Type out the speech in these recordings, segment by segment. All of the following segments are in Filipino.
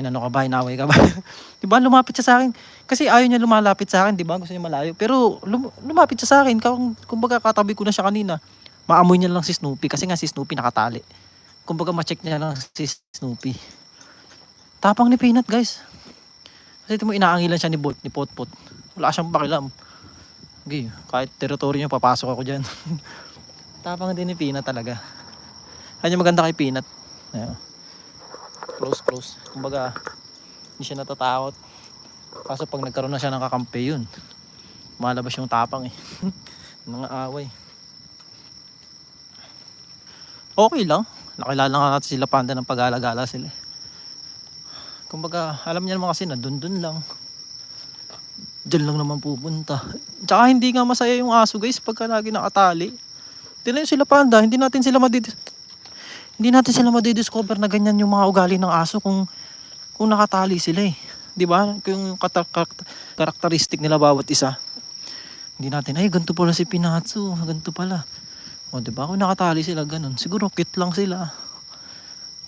Inano ka ba? Inaway ka ba? di ba? Lumapit siya sa akin. Kasi ayaw niya lumalapit sa akin, di ba? Gusto niya malayo. Pero lum- lumapit siya sa akin. Kung, kumbaga katabi ko na siya kanina. Maamoy niya lang si Snoopy. Kasi nga si Snoopy nakatali. Kumbaga ma-check niya lang si Snoopy. Tapang ni Peanut, guys. Kasi ito mo inaangilan siya ni Bolt, ni Potpot. Wala siyang pakialam. Okay, kahit teritoryo niya, papasok ako dyan. Tapang din ni Peanut talaga. Kanya maganda kay Peanut. Ayan. Close, close. Kumbaga, hindi siya natatakot. Kaso pag nagkaroon na siya ng kakampi yun, malabas yung tapang eh. Mga away. Okay lang. Nakilala nga natin sila panda ng pag-alagala sila. eh. Kumbaga, alam niya naman kasi na dun dun lang. Diyan lang naman pupunta. Tsaka hindi nga masaya yung aso guys pagka lagi nakatali. Tingnan sila panda, hindi natin sila madidis hindi natin sila madidiscover na ganyan yung mga ugali ng aso kung kung nakatali sila eh. 'Di ba? Yung kata- karak- karakteristik nila bawat isa. Hindi natin ay ganito pala si Pinatsu, ganito pala. O 'di ba? Kung nakatali sila ganun, siguro cute lang sila.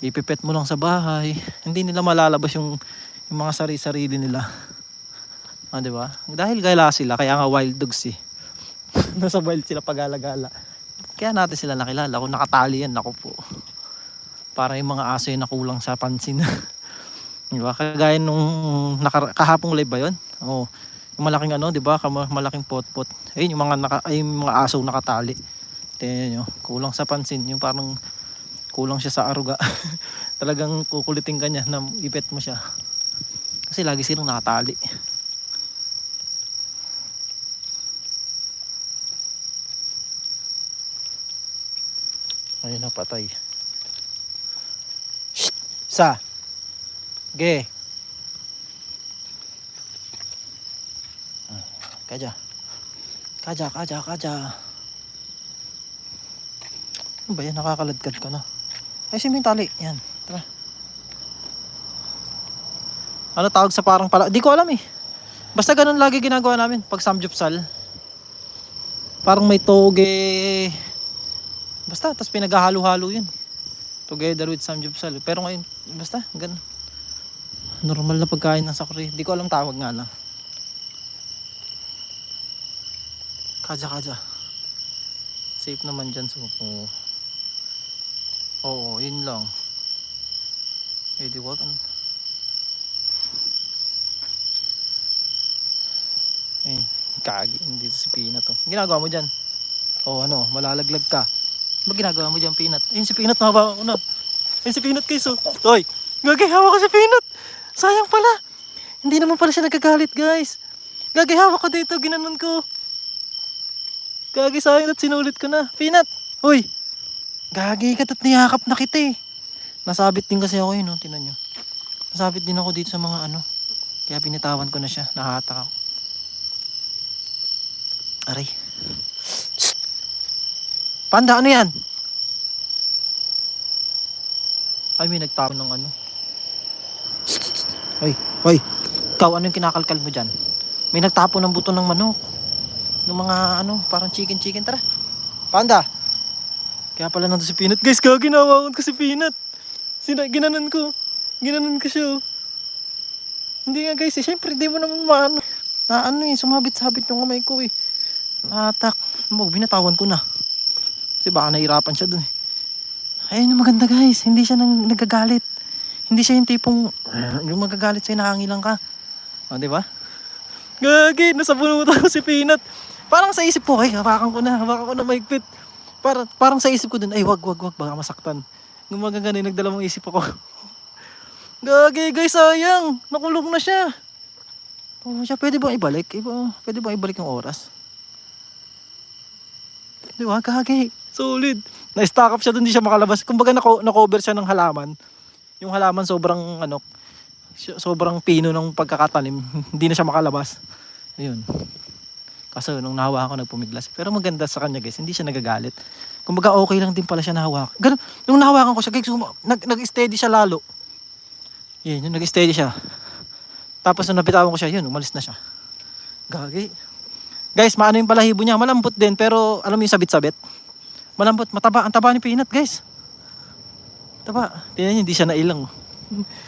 Ipipet mo lang sa bahay. Hindi nila malalabas yung yung mga sari-sarili nila. Ah, 'di ba? Dahil gala sila, kaya nga wild dogs eh. Nasa wild sila pag-alagala. Kaya natin sila nakilala. Kung nakatali yan, ako po. Para yung mga aso yung nakulang sa pansin. di ba? Kagaya nung naka, kahapong live ba yun? Oo. Yung malaking ano, di ba? Malaking pot-pot. Ayun, yung mga, naka, ay, yung mga aso nakatali. Tingnan nyo. Kulang sa pansin. Yung parang kulang siya sa aruga. Talagang kukulitin ka niya na ipet mo siya. Kasi lagi silang nakatali. Ayun na, patay. Sa! Ge! Ah, Kaja. Kaja, kaja, kaja. Ano ba yan? Nakakaladkad ka na. Ay, sino? Yan, tara. Ano tawag sa parang pala? Di ko alam eh. Basta ganun lagi ginagawa namin pag samjupsal. Parang may toge. Basta, tapos pinaghahalo-halo yun. Together with samjupsal. Pero ngayon, basta, ganun. Normal na pagkain ng sakri. Di ko alam tawag nga lang. Kaja, kaja. Safe naman dyan, suko. Oo, yun lang. Eh, di wag. Ano? Ayun, kagi. Dito si Pina to. Ginagawa mo dyan? Oo, ano, malalaglag ka. Ba ginagawa mo dyan, Peanut? Ayun si Peanut, hawak ko na. Ayun si Peanut, guys, oh. Toy, gagay, hawak ko si Peanut. Sayang pala. Hindi naman pala siya nagkagalit, guys. Gagay, hawak ko dito, ginanon ko. Gagay, sayang at sinulit ko na. Peanut, hoy. Gagay ka at niyakap na kita eh. Nasabit din kasi ako yun, oh. Tinan nyo. Nasabit din ako dito sa mga ano. Kaya pinitawan ko na siya. Nahatak ako. Aray. Panda, ano yan? Ay, may nagtapon ng ano. Hoy, hoy. Ikaw, ano yung kinakalkal mo dyan? May nagtapon ng buto ng manok. Yung mga ano, parang chicken-chicken. Tara. Panda. Kaya pala nandun si Peanut. Guys, kaya ginawa ko si Peanut. Sina, ginanon ko. Ginanon ko siya. oh. Hindi nga guys, eh, syempre di mo naman maano. Na ano eh, sumabit-sabit yung kamay ko eh. Natak. Mo, binatawan ko na. Kasi baka nahirapan siya dun eh. Ayun maganda guys, hindi siya nang nagagalit. Hindi siya yung tipong, yung magagalit sa'yo, nakangilang ka. O, di ba? Gagi, nasa bunutan ko si Peanut. Parang sa isip ko, ay, hawakan ko na, hawakan ko na maigpit. Para, parang sa isip ko dun, ay, wag, wag, wag, baka masaktan. Gumaga ganun, nagdalawang isip ako. Gagi, guys, sayang. Nakulong na siya. Oh, siya, pwede bang ibalik? Iba, pwede bang ibalik yung oras? Di ba? Gagi. Solid. Na-stack up siya doon, hindi siya makalabas. Kumbaga, nako- na-cover siya ng halaman. Yung halaman sobrang, ano, sobrang pino ng pagkakatanim. hindi na siya makalabas. Ayun. Kaso nung nahawa ako nagpumiglas. Pero maganda sa kanya guys, hindi siya nagagalit. Kumbaga okay lang din pala siya nahawak. Ganun, nung nahawakan ko siya guys, nag, nag-steady siya lalo. Yun, yung nag-steady siya. Tapos nung napitawan ko siya, yun, umalis na siya. Gagi. Guys, maano yung balahibo niya? Malambot din, pero alam mo yung sabit-sabit? Malambot, mataba. Ang taba ni Peanut, guys. Taba. Tingnan niyo, hindi siya nailang.